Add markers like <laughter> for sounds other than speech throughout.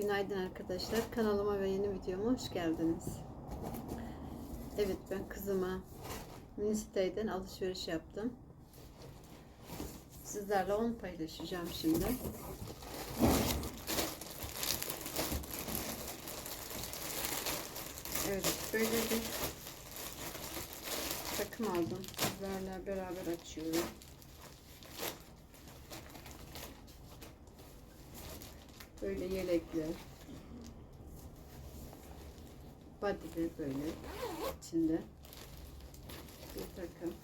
Günaydın arkadaşlar. Kanalıma ve yeni videoma hoş geldiniz. Evet ben kızıma Ministay'den alışveriş yaptım. Sizlerle onu paylaşacağım şimdi. Evet böyle bir takım aldım. Sizlerle beraber açıyorum. Böyle yelekli. Body'li böyle içinde bir takım.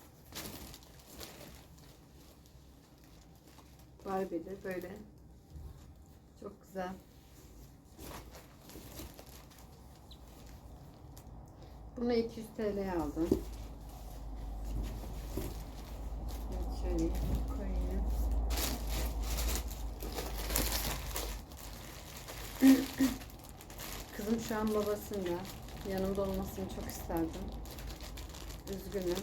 Barbie'li böyle çok güzel. Bunu 200 TL aldım. Evet şöyle koyayım. Kızım şu an babasında. Yanımda olmasını çok isterdim. Üzgünüm.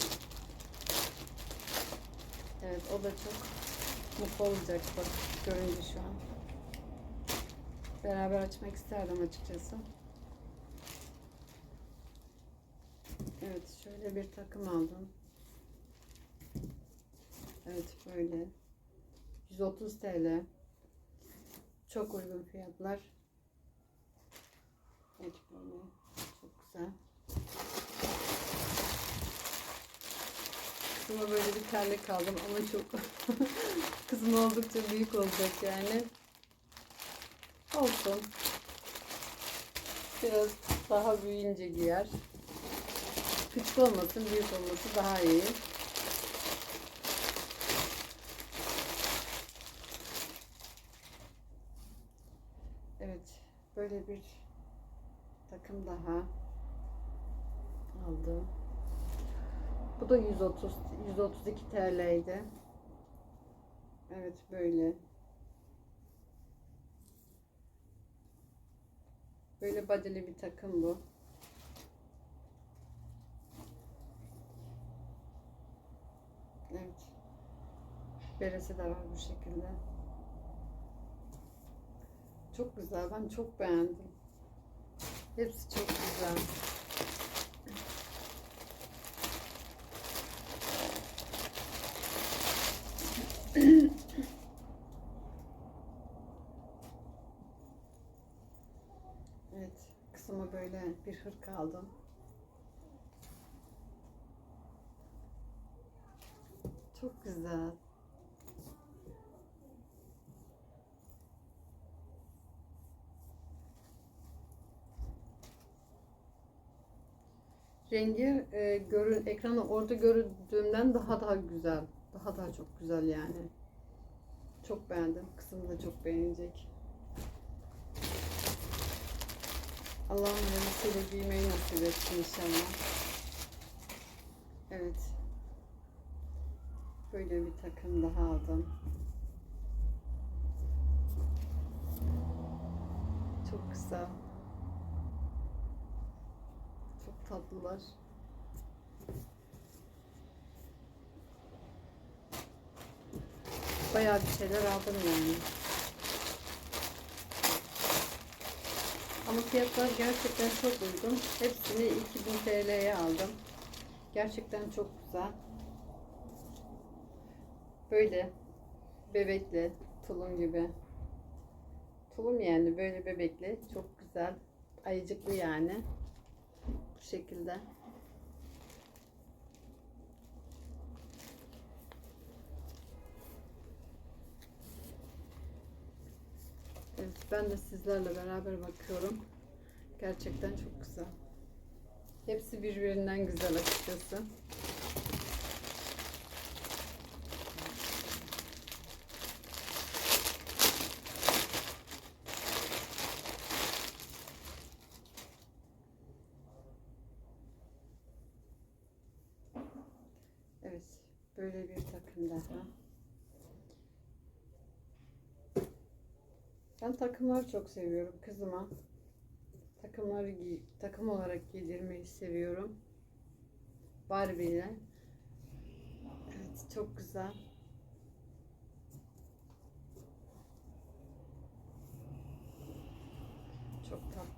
Evet o da çok mutlu olacak bak görünce şu an. Beraber açmak isterdim açıkçası. Evet şöyle bir takım aldım. Evet böyle. 130 TL. Çok uygun fiyatlar. Evet böyle. Çok güzel. Kızıma böyle bir terlik aldım ama çok <laughs> kızım oldukça büyük olacak yani. Olsun. Biraz daha büyüyünce giyer. Küçük olmasın, büyük olması daha iyi. Evet, böyle bir takım daha aldım. Bu da 130 132 TL'ydi. Evet böyle. Böyle badeli bir takım bu. Evet. Beresi de var bu şekilde. Çok güzel. Ben çok beğendim. Hepsi çok güzel. Kısma böyle bir hırka aldım. Çok güzel. Rengi e, görün ekranda orada gördüğümden daha daha güzel. Daha daha çok güzel yani. Çok beğendim. Kızım da çok beğenecek. Allah'ım hayırlısıyla giymeyi nasip etsin inşallah. Evet. Böyle bir takım daha aldım. Çok güzel. Çok tatlılar. Bayağı bir şeyler aldım yani. Ama fiyatlar gerçekten çok uygun. Hepsini 2000 TL'ye aldım. Gerçekten çok güzel. Böyle bebekli, tulum gibi. Tulum yani böyle bebekli. Çok güzel. Ayıcıklı yani. Bu şekilde. Evet, ben de sizlerle beraber bakıyorum. Gerçekten çok güzel. Hepsi birbirinden güzel açıkçası. Evet, böyle bir takım daha. Ben takımları çok seviyorum kızıma. Takımları giy takım olarak giydirmeyi seviyorum. Barbie ile. Evet, çok güzel. Çok tatlı.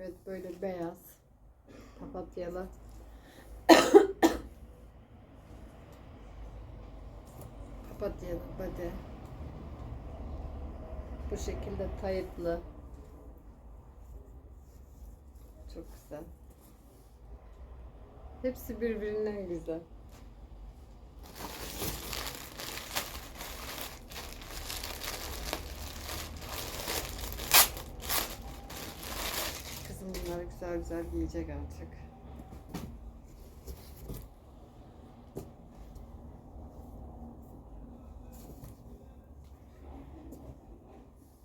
Evet böyle beyaz papatyalı. papatyalı bade. Bu şekilde tayıtlı. Çok güzel. Hepsi birbirinden güzel. Kızım bunları güzel güzel giyecek artık.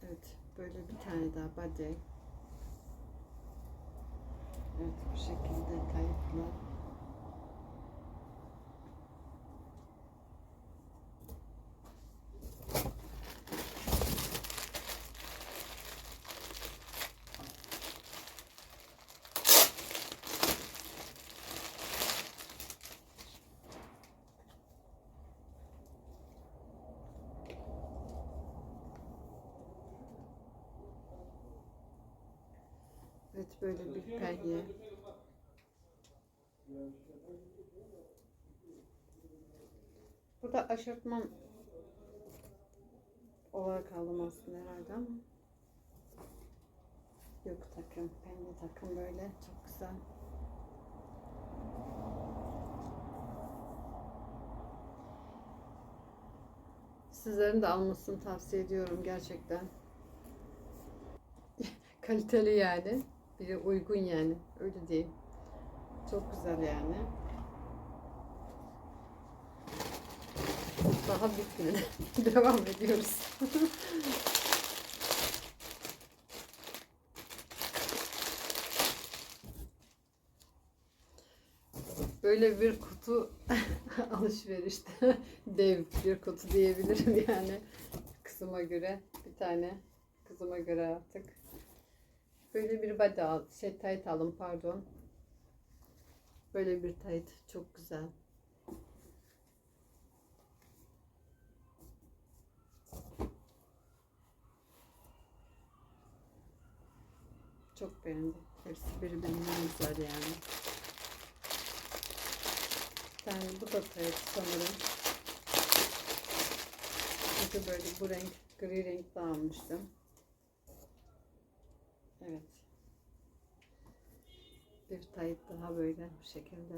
Evet, böyle bir tane daha body. Evet, bu şekilde tayıplı. Evet, böyle bir penye. Burada aşırtmam olarak aldım aslında herhalde ama yok takım, penye takım böyle çok güzel. Sizlerin de almasını tavsiye ediyorum gerçekten. <laughs> Kaliteli yani. Bir de uygun yani. Öyle değil. Çok güzel yani. Daha bitmedi. <laughs> Devam ediyoruz. <laughs> Böyle bir kutu <laughs> alışverişte dev bir kutu diyebilirim yani kızıma göre bir tane kızıma göre artık böyle bir body al şey tayt alın pardon. Böyle bir tayt çok güzel. Çok beğendim. Hepsi birbirinden güzel yani. Yani bu da tayt sanırım. Çünkü böyle bu renk gri renkte almıştım Evet. Bir tayt daha böyle bu şekilde.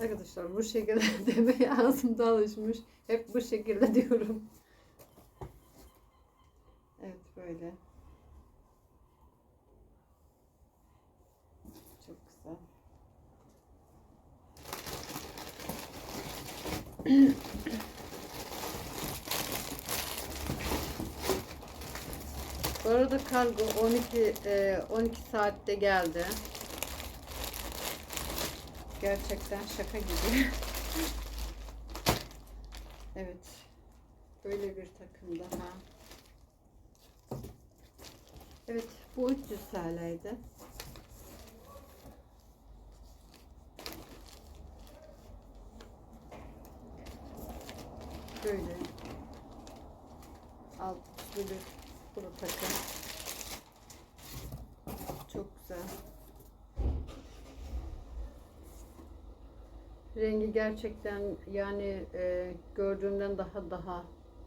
Arkadaşlar bu şekilde <laughs> demeye ağzımda alışmış. Hep bu şekilde diyorum. Evet böyle. Çok güzel. <clears throat> Bu arada kargo 12 e, 12 saatte geldi. Gerçekten şaka gibi. <laughs> evet. Böyle bir takım daha. Evet, bu 300 TL'ydi. Böyle. Alt üstlü bir Kuru takım. Çok güzel. Rengi gerçekten yani e, gördüğümden daha daha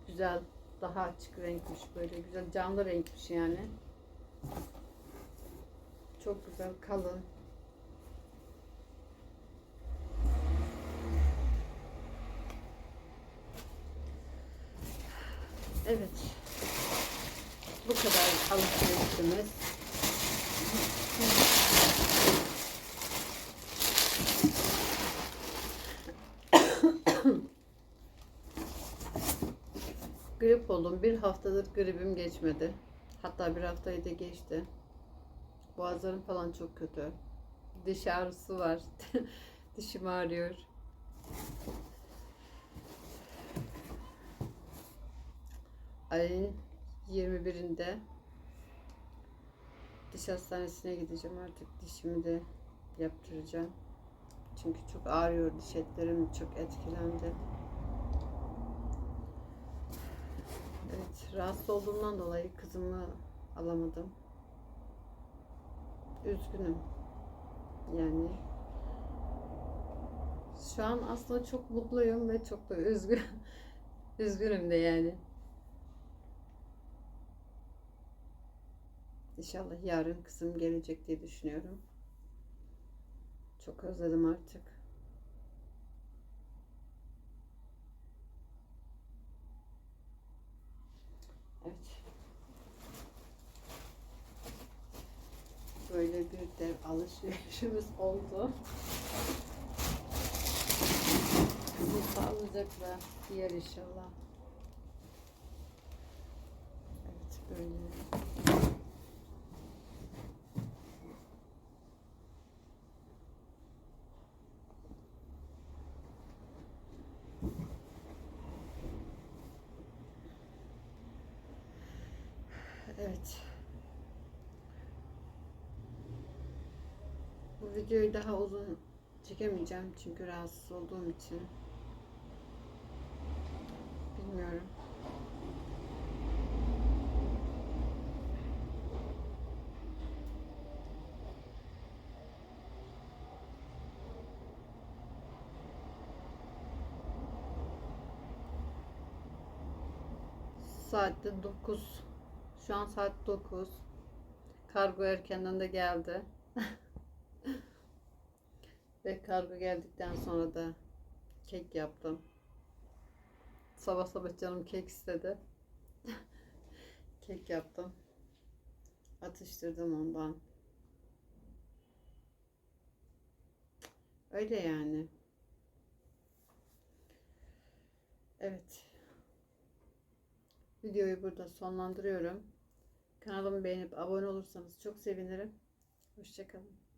güzel, daha açık renkmiş böyle güzel canlı renkmiş yani. Çok güzel kalın. Evet. Bu kadar alışverişimiz. <coughs> Grip oldum. Bir haftadır gripim geçmedi. Hatta bir haftayı da geçti. Boğazlarım falan çok kötü. Diş ağrısı var. <laughs> Dişim ağrıyor. Ay 21'inde diş hastanesine gideceğim artık dişimi de yaptıracağım. Çünkü çok ağrıyor diş etlerim çok etkilendi. Evet rahatsız olduğumdan dolayı kızımı alamadım. Üzgünüm. Yani şu an aslında çok mutluyum ve çok da üzgün. <laughs> Üzgünüm de yani. İnşallah yarın kızım gelecek diye düşünüyorum. Çok özledim artık. Evet. Böyle bir dev alışverişimiz <laughs> oldu. Kızım sağlıcakla yer inşallah. Evet böyle. Evet. Bu videoyu daha uzun çekemeyeceğim çünkü rahatsız olduğum için. Bilmiyorum. Saatte 9. Şu an saat 9. Kargo erkenden de geldi. <laughs> Ve kargo geldikten sonra da kek yaptım. Sabah sabah canım kek istedi. <laughs> kek yaptım. Atıştırdım ondan. Öyle yani. Evet. Videoyu burada sonlandırıyorum. Kanalımı beğenip abone olursanız çok sevinirim. Hoşçakalın.